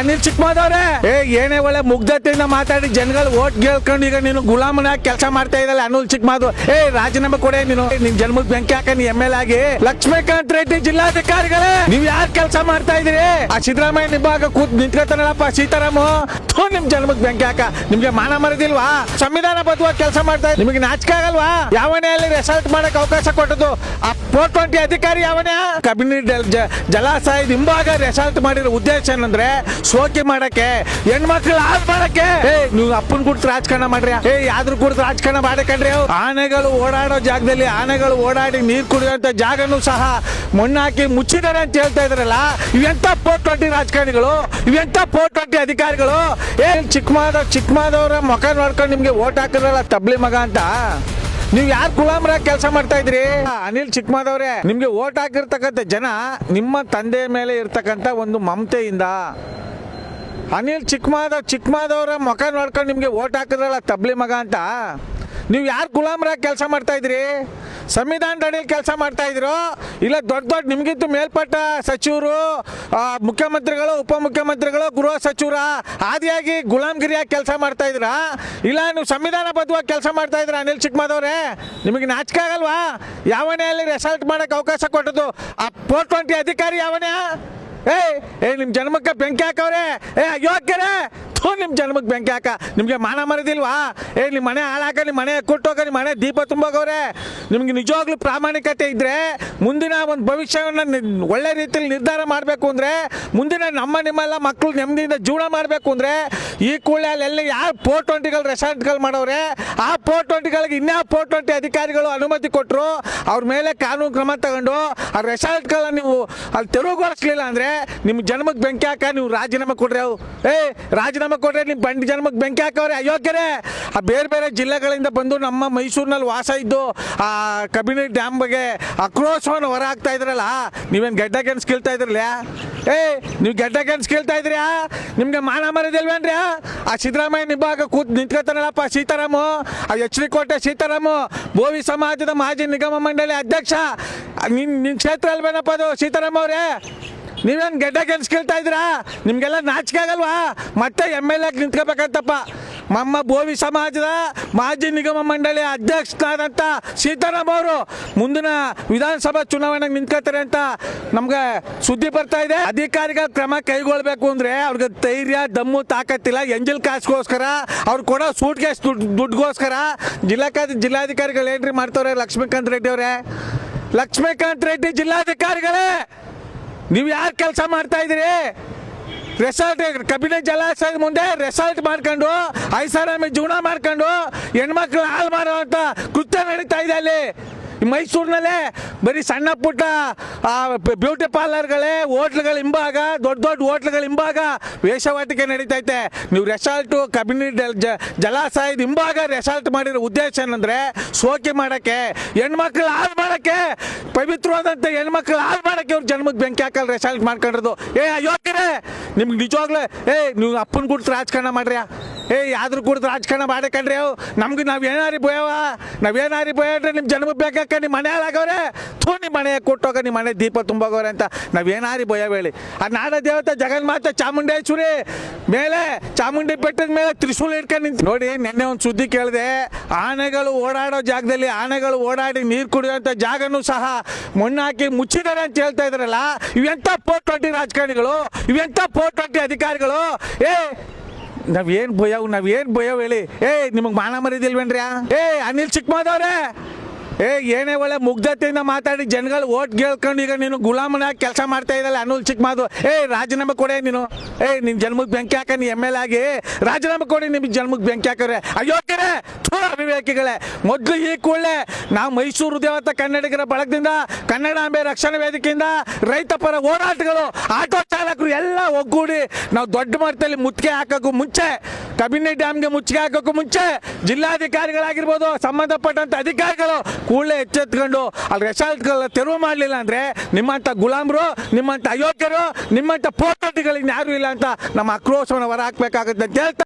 ಅನಿಲ್ ಚಿಕ್ಕಮಾದವ್ರೆ ಏ, ಏನೇ ಒಳ್ಳೆ ಮುಗ್ಧತೆಯಿಂದ ಮಾತಾಡಿ ಜನಗಳು ಓಟ್ ಗೆಲ್ಕೊಂಡು ಈಗ ನೀನು ಗುಲಾಮನ ಕೆಲಸ ಮಾಡ್ತಾ ಇದ್ದಲ್ಲ ಅನಿಲ್ ಚಿಕ್ಕಮಾದು ಏ, ರಾಜೀನಾಮೆ ಕೊಡೆ ನೀನು. ನಿಮ್ ಜನ್ಮದ ಬೆಂಕಿ ಹಾಕ, ನೀ ಎಂ ಎಲ್ ಆಗಿ. ಲಕ್ಷ್ಮೀಕಾಂತ್ ರೆಡ್ಡಿ ಜಿಲ್ಲಾಧಿಕಾರಿಗಳೇ, ನೀವ್ ಯಾರ್ ಕೆಲಸ ಮಾಡ್ತಾ ಇದ್ದೀರಿ? ಆ ಸಿದ್ದರಾಮಯ್ಯ ನಿಭಾಗ ಕೂತ್ ನಿಂತ್ಕೊತಾನಲ್ಲಪ್ಪ, ಸೀತಾರಾಮ. ನಿಮ್ ಜನ್ಮಕ್ ಬೆಂಕಿ ಹಾಕ. ನಿಮ್ಗೆ ಮಾನ ಮರದಿಲ್ವಾ? ಸಂವಿಧಾನ ಬದ್ಧವಾಗಿ ಕೆಲಸ ಮಾಡ್ತಾ. ನಿಮಗೆ ನಾಚಿಕೆ ಆಗಲ್ವಾ? ಯಾವನೇ ಅಲ್ಲಿ ರೆಸಾರ್ಟ್ ಮಾಡಕ್ ಅವಕಾಶ ಕೊಟ್ಟದ್ದು, ಆ ಫೋರ್ ಟ್ವೆಂಟಿ ಅಧಿಕಾರಿ ಯಾವನೇ? ಕಬಿನಿ ಜಲಾಶಯ ಹಿಂಭಾಗ ರೆಸಾರ್ಟ್ ಮಾಡಿರೋ ಉದ್ದೇಶ ಏನಂದ್ರೆ ಸೋಕಿ ಮಾಡಕ್ಕೆ, ಹೆಣ್ಮಕ್ಳು ಹಾಳು ಮಾಡಕ್ಕೆ ಏ, ನೀವು ಅಪ್ಪನ್ ಕುಡ್ತು ರಾಜಕಾರಣ ಮಾಡ್ರಿ. ಏ ಯಾವ್ದ್ರ ಕುಡ್ತು ರಾಜಕಾರಣ ಮಾಡಕಂಡ್ರಿ ಆನೆಗಳು ಓಡಾಡೋ ಜಾಗದಲ್ಲಿ ಆನೆಗಳು ಓಡಾಡಿ ನೀರ್ ಕುಡಿಯುವಂತ ಜಾಗನು ಸಹ ಮಣ್ಣಾಕಿ ಮುಚ್ಚಿದ್ದಾರೆ ಅಂತ ಹೇಳ್ತಾ ಇದ್ರಲ್ಲ, ಇವೆಂತ ಫೋರ್ ಟ್ವೆಂಟಿ ರಾಜಕಾರಣಿಗಳು, ಇವೆಂತ ಫೋರ್ ಟ್ವೆಂಟಿ ಅಧಿಕಾರಿಗಳು? ಏ ಚಿಕ್ಕಮಾದವ್ ಚಿಕ್ಕಮಾದವ್ರ ಮುಖ ನೋಡ್ಕೊಂಡು ನಿಮ್ಗೆ ಓಟ್ ಹಾಕಿದ್ರಲ್ಲ ತಬ್ಲಿ ಮಗ ಅಂತ? ನೀವು ಯಾರು ಗುಲಾಮ್ರ ಕೆಲಸ ಮಾಡ್ತಾ ಇದ್ರಿ? ಅನಿಲ್ ಚಿಕ್ಕಮಾದವ್ರೆ ನಿಮ್ಗೆ ಓಟ್ ಹಾಕಿರ್ತಕ್ಕಂಥ ಜನ ನಿಮ್ಮ ತಂದೆ ಮೇಲೆ ಇರ್ತಕ್ಕಂಥ ಒಂದು ಮಮತೆಯಿಂದ ಅನಿಲ್ ಚಿಕ್ಕಮಾಧವ್ ಚಿಕ್ಕಮಾಧವ್ರ ಮುಖ ನೋಡ್ಕೊಂಡು ನಿಮಗೆ ಓಟ್ ಹಾಕಿದ್ರಲ್ಲ ತಬ್ಲಿ ಮಗ ಅಂತ? ನೀವು ಯಾರು ಗುಲಾಮರಾಗಿ ಕೆಲಸ ಮಾಡ್ತಾ ಇದ್ರಿ? ಸಂವಿಧಾನದ ಅಡಿಯಲ್ಲಿ ಕೆಲಸ ಮಾಡ್ತಾ ಇದ್ರು? ಇಲ್ಲ ದೊಡ್ಡ ದೊಡ್ಡ ನಿಮ್ಗಿಂತ ಮೇಲ್ಪಟ್ಟ ಸಚಿವರು ಮುಖ್ಯಮಂತ್ರಿಗಳು, ಉಪಮುಖ್ಯಮಂತ್ರಿಗಳು, ಗೃಹ ಸಚಿವರ? ಆದಿಯಾಗಿ ಗುಲಾಮ್ಗಿರಿಯಾಗಿ ಕೆಲಸ ಮಾಡ್ತಾ ಇದ್ರಾ? ಇಲ್ಲ ನೀವು ಸಂವಿಧಾನಬದ್ಧವಾಗಿ ಕೆಲಸ ಮಾಡ್ತಾ ಇದ್ರ ಅನಿಲ್ ಚಿಕ್ಕಮಾದವ್ರೆ ನಿಮಗೆ ನಾಚಿಕೆ ಆಗಲ್ವಾ? ಯಾವನೇ ಅಲ್ಲಿ ರೆಸಲ್ಟ್ ಮಾಡೋಕ್ಕೆ ಅವಕಾಶ ಕೊಟ್ಟದ್ದು, ಆ ಫೋರ್ ಟ್ವೆಂಟಿ ಅಧಿಕಾರಿ ಯಾವನೇ? ಏ ಏ ನಿಮ್ಮ ಜನ್ಮಕ್ಕೆ ಬೆಂಕಿ ಹಾಕವ್ರೆ. ಏ ಅಯೋಗ್ಯರೇ ಥೂ ನಿಮ್ಮ ಜನ್ಮಕ್ಕೆ ಬೆಂಕಿ ಹಾಕ. ನಿಮಗೆ ಮಾನ ಮರದಿಲ್ವಾ? ಏ ನಿಮ್ಮ ಮನೆ ಹಾಳಾಕ ನಿಮ್ಮ ಮನೆ ಕೊಟ್ಟೋಗ ನಿಮ್ಮ ಮನೆ ದೀಪ ತುಂಬೋಗವ್ರೆ. ನಿಮ್ಗೆ ನಿಜವಾಗ್ಲೂ ಪ್ರಾಮಾಣಿಕತೆ ಇದ್ದರೆ ಮುಂದಿನ ಒಂದು ಭವಿಷ್ಯವನ್ನು ಒಳ್ಳೆ ರೀತಿಯಲ್ಲಿ ನಿರ್ಧಾರ ಮಾಡಬೇಕು ಅಂದರೆ, ಮುಂದಿನ ನಮ್ಮ ನಿಮ್ಮೆಲ್ಲ ಮಕ್ಕಳು ನೆಮ್ಮದಿಯಿಂದ ಜೀವನ ಮಾಡಬೇಕು ಅಂದರೆ, ಈ ಕೂಡಲೇ ಅಲ್ಲೆಲ್ಲ ಯಾರು ಫೋರ್ ಟ್ವೆಂಟಿಗಳು ರೆಸಾರ್ಟ್ಗಳು ಮಾಡೋರೆ ಆ ಫೋರ್ ಟ್ವೆಂಟಿಗಳಿಗೆ ಇನ್ಯಾವ ಫೋರ್ ಟ್ವೆಂಟಿ ಅಧಿಕಾರಿಗಳು ಅನುಮತಿ ಕೊಟ್ಟರು ಅವ್ರ ಮೇಲೆ ಕಾನೂನು ಕ್ರಮ ತಗೊಂಡು, ಆ ರೆಸಾರ್ಟ್ಗಳನ್ನ ನೀವು ಅಲ್ಲಿ ತೆರವುಗೊಳಿಸ್ಲಿಲ್ಲ ಅಂದರೆ ನಿಮ್ಮ ಜನ್ಮಕ್ಕೆ ಬೆಂಕಿ ಹಾಕ, ನೀವು ರಾಜೀನಾಮೆ ಕೊಡ್ರಿ ಅವು. ಏ, ರಾಜೀನಾಮೆ ಕೊಡ್ರಿ ನಿಮ್ಮ ಬಂಡಿ ಜನ್ಮಕ್ಕೆ ಬೆಂಕಿ ಹಾಕವ್ರೆ. ಅಯೋಗ್ಯರೇ ಆ ಬೇರೆ ಬೇರೆ ಜಿಲ್ಲೆಗಳಿಂದ ಬಂದು ನಮ್ಮ ಮೈಸೂರಿನಲ್ಲಿ ವಾಸ ಇದ್ದು, ಆ ಕಬಿನಿ ಡ್ಯಾಮ್ ಬಗ್ಗೆ ಆಕ್ರೋಶವನ್ನು ಹೊರ ಹಾಕ್ತಾ ಇದ್ರಲ್ಲ, ನೀವೇನು ಗೆಡ್ಡ ಗೆಣಸ್ ಕೇಳ್ತಾ ಇದ್ರಲ್ಲ ಏ ನೀವು ಗೆಡ್ಡ ಗೆಣಸ್ ಕೇಳ್ತಾ ಇದ್ರ್ಯಾ? ನಿಮಗೆ ಮಾನ ಮರದಿಲ್ವೇನ್ರಿ ಆ ಸಿದ್ದರಾಮಯ್ಯ ನಿಭಾಗ ಕೂತ್ ನಿಂತ್ಕೊತಾನಲ್ಲಪ್ಪ ಸೀತಾರಾಮು, ಆ ಎಚ್ ಡಿ ಕೋಟೆ ಸೀತಾರಾಮು ಭೋವಿ ಸಮಾಜದ ಮಾಜಿ ನಿಗಮ ಮಂಡಳಿ ಅಧ್ಯಕ್ಷ. ನಿನ್ನ ನಿನ್ನ ಕ್ಷೇತ್ರ ಅಲ್ವೇನಪ್ಪ ಅದು ಸೀತಾರಾಮ್ ಅವರೇ ನೀವೇನು ಗೆಡ್ಡೆ ಗೆಲ್ಸ್ ಕೇಳ್ತಾ ಇದ್ದೀರಾ? ನಿಮಗೆಲ್ಲ ನಾಚಿಕೆ ಆಗಲ್ವಾ ಮತ್ತೆ ಎಂ ಎಲ್ ಎ ನಿಂತ್ಕೋಬೇಕಂತಪ್ಪ. ನಮ್ಮ ಭೋವಿ ಸಮಾಜದ ಮಾಜಿ ನಿಗಮ ಮಂಡಳಿ ಅಧ್ಯಕ್ಷರಾದಂಥ ಸೀತಾರಾಮ್ ಅವರು ಮುಂದಿನ ವಿಧಾನಸಭಾ ಚುನಾವಣೆಗೆ ನಿಂತ್ಕೋತಾರೆ ಅಂತ ನಮ್ಗೆ ಸುದ್ದಿ ಬರ್ತಾ ಇದೆ. ಅಧಿಕಾರಿಗಳ ಕ್ರಮ ಕೈಗೊಳ್ಬೇಕು ಅಂದರೆ ಅವ್ರಿಗೆ ಧೈರ್ಯ, ದಮ್ಮು ತಾಕತ್ತಿಲ್ಲ ಎಂಜಲ್ ಕಾಸ್ಗೋಸ್ಕರ ಅವ್ರು ಕೊಡೋ ಸೂಟ್ ಕೇಸ್ ದುಡ್ಡು ದುಡ್ಡುಗೋಸ್ಕರ ಜಿಲ್ಲಾ ಜಿಲ್ಲಾಧಿಕಾರಿಗಳು ಏನ್ರಿ ಮಾಡ್ತವ್ರೆ ಲಕ್ಷ್ಮೀಕಾಂತ್ ರೆಡ್ಡಿ ಅವರೇ? ಲಕ್ಷ್ಮೀಕಾಂತ್ ರೆಡ್ಡಿ ಜಿಲ್ಲಾಧಿಕಾರಿಗಳೇ! ನೀವು ಯಾರು ಕೆಲಸ ಮಾಡ್ತಾ ಇದ್ದೀರಿ? ರೆಸಾರ್ಟ್ ಕಬಿನ ಜಲಾಶಯದ ಮುಂದೆ ರೆಸಾರ್ಟ್ ಮಾಡ್ಕೊಂಡು ಐಸಾರಾಮಿ ಜೀವನ ಮಾಡ್ಕೊಂಡು, ಹೆಣ್ಮಕ್ಳು ಹಾಳು ಮಾಡುವಂಥ ಕೃತ್ಯ ನಡೀತಾ ಇದೆ ಅಲ್ಲಿ. ಮೈಸೂರಿನಲ್ಲೇ ಬರೀ ಸಣ್ಣ ಪುಟ್ಟ ಬ್ಯೂಟಿ ಪಾರ್ಲರ್ಗಳೇ ಹೋಟ್ಲ್ಗಳ ಹಿಂಭಾಗ, ದೊಡ್ಡ ದೊಡ್ಡ ಹೋಟ್ಲ್ಗಳ ಹಿಂಭಾಗ ವೇಷವಾಟಿಕೆ ನಡೀತೈತೆ. ನೀವು ರೆಸಾರ್ಟು ಜ ಜಲಾಶಯದ ಹಿಂಭಾಗ ರೆಸಾರ್ಟ್ ಮಾಡಿರೋ ಉದ್ದೇಶ ಏನಂದ್ರೆ ಸೋಕಿ ಮಾಡೋಕ್ಕೆ, ಹೆಣ್ಮಕ್ಳು ಹಾಳು ಮಾಡೋಕ್ಕೆ ಪವಿತ್ರವಾದಂಥ ಹೆಣ್ಮಕ್ಳು ಹಾಳು ಮಾಡಕ್ಕೆ ಅವ್ರ ಜನ್ಮಕ್ಕೆ ಬೆಂಕಿ ಹಾಕಲ್ ರೆಸಾರ್ಟ್ ಮಾಡ್ಕೊಂಡಿರೋದು. ಏ ಅಯೋಗ್ಯರೇ ನಿಮ್ಗೆ ನಿಜವಾಗ್ಲೇ, ಏ, ನೀವು ಅಪ್ಪನ ಕುಡ್ತು ರಾಜಕಾರಣ ಮಾಡ್ರಿ ಏ ಯಾವ್ದ್ರ ಕುಡ್ದು ರಾಜಕಾರಣ ಮಾಡಕಂಡ್ರಿ ಅವು. ನಮ್ಗೆ ನಾವು ಏನಾರಿ ಭಯವ? ನಾವೇನಾರಿ ಅಂದ್ರೆ ನಿಮ್ಮ ಜನ್ಮ ಬೇಕಾಕ ನಿಮ್ಮ ಹಾಳಾಗವ್ರೆ ಥೂ ನಿಮ್ಮ ಮನೆ ಕೊಟ್ಟೋಗ ನಿಮ್ಮ ಮನೆ ದೀಪ ತುಂಬೋಗವ್ರೆ ಅಂತ. ನಾವೇನಾರಿ ಭಯ ಹೇಳಿ. ಆ ನಾಡ ದೇವತೆ ಜಗನ್ಮಾತೆ ಚಾಮುಂಡೇಶ್ವರಿ ಮೇಲೆ, ಚಾಮುಂಡಿ ಬೆಟ್ಟದ ಮೇಲೆ ತ್ರಿಶೂಲ್ ಇಟ್ಕೊಂಡು ನಿಂತು ನೋಡಿ, ನಿನ್ನೆ ಒಂದು ಸುದ್ದಿ ಕೇಳಿದೆ. ಆನೆಗಳು ಓಡಾಡೋ ಜಾಗದಲ್ಲಿ ಆನೆಗಳು ಓಡಾಡಿ ನೀರು ಕುಡಿಯುವಂಥ ಜಾಗನೂ ಸಹ ಮಣ್ಣು ಹಾಕಿ ಮುಚ್ಚಿದ್ದಾರೆ ಅಂತ ಹೇಳ್ತಾ ಇದ್ರಲ್ಲ. ಇವೆಂಥ ಫೋರ್ ಟ್ವೆಂಟಿ ರಾಜಕಾರಣಿಗಳು? ಇವೆಂಥ ಫೋರ್ ಟ್ವೆಂಟಿ ಅಧಿಕಾರಿಗಳು? ಏ ನಾವೇನ್ ಭಯ ನಾವೇನ್ ಭಯ ಹೇಳಿ? ಏ ನಿಮಗೆ ಮಾನ ಮರಿದಿಲ್ವೇನ್ರಿ ಏ ಅನಿಲ್ ಚಿಕ್ಕಮಾದವ್ರೆ! ಏ, ಏನೇ ಒಳ್ಳೆ ಮುಗ್ಧತೆಯಿಂದ ಮಾತಾಡಿ ಜನಗಳು ಓಟ್ ಗೆಲ್ಕೊಂಡು ಈಗ ನೀನು ಗುಲಾಮನ ಕೆಲಸ ಮಾಡ್ತಾ ಇದ್ದಲ್ಲ ಅನುಲ್ ಚಿಕ್ಕಮಾದು ಏ, ರಾಜೀನಾಮೆ ಕೊಡೆ ನೀನು. ಏ ನಿನ್ನ ಜನ್ಮಕ್ಕೆ ಬೆಂಕಿ ಹಾಕ ನೀ ಎಂ ಎಲ್ ಆಗಿ. ರಾಜೀನಾಮೆ ಕೊಡಿ ನಿಮ್ಗೆ ಜನ್ಮಕ್ಕೆ ಬೆಂಕಿ ಅಯ್ಯೋ ಕರೇ ಥೂ ಅಭಿವೇಕಿಗಳೇ ಮೊದಲು ಈ ಕೂಡಲೇ ನಾವು ಮೈಸೂರು ದೇವತ ಕನ್ನಡಿಗರ ಬಳಗದಿಂದ ಕನ್ನಡಾಂಬೆ ರಕ್ಷಣಾ ವೇದಿಕೆಯಿಂದ ರೈತ ಪರ ಹೋರಾಟಗಳು, ಆಟೋ ಚಾಲಕರು ಎಲ್ಲ ಒಗ್ಗೂಡಿ ನಾವು ದೊಡ್ಡ ಮಟ್ಟದಲ್ಲಿ ಮುತ್ತಿಗೆ ಹಾಕೋಕ್ಕೂ ಮುಂಚೆ ಕಬಿನಿ ಡ್ಯಾಮ್ಗೆ ಮುಚ್ಚಿಗೆ ಹಾಕೋಕ್ಕೂ ಮುಂಚೆ ಜಿಲ್ಲಾಧಿಕಾರಿಗಳಾಗಿರ್ಬೋದು, ಸಂಬಂಧಪಟ್ಟಂತ ಅಧಿಕಾರಿಗಳು ಕೂಡಲೇ ಎಚ್ಚೆತ್ಕೊಂಡು ಅಲ್ಲಿ ರೆಸಾರ್ಟ್ಗಳ ತೆರವು ಮಾಡಲಿಲ್ಲ ಅಂದರೆ ನಿಮ್ಮಂಥ ಗುಲಾಮರು ನಿಮ್ಮಂಥ ಅಯೋಗ್ಯರು ನಿಮ್ಮಂಥ ಪೋಟೋಟಿಗಳು ಯಾರು ಇಲ್ಲ ಅಂತ ನಮ್ಮ ಆಕ್ರೋಶವನ್ನು ಹೊರ ಹಾಕಬೇಕಾಗುತ್ತೆ ಅಂತ ಹೇಳ್ತಾ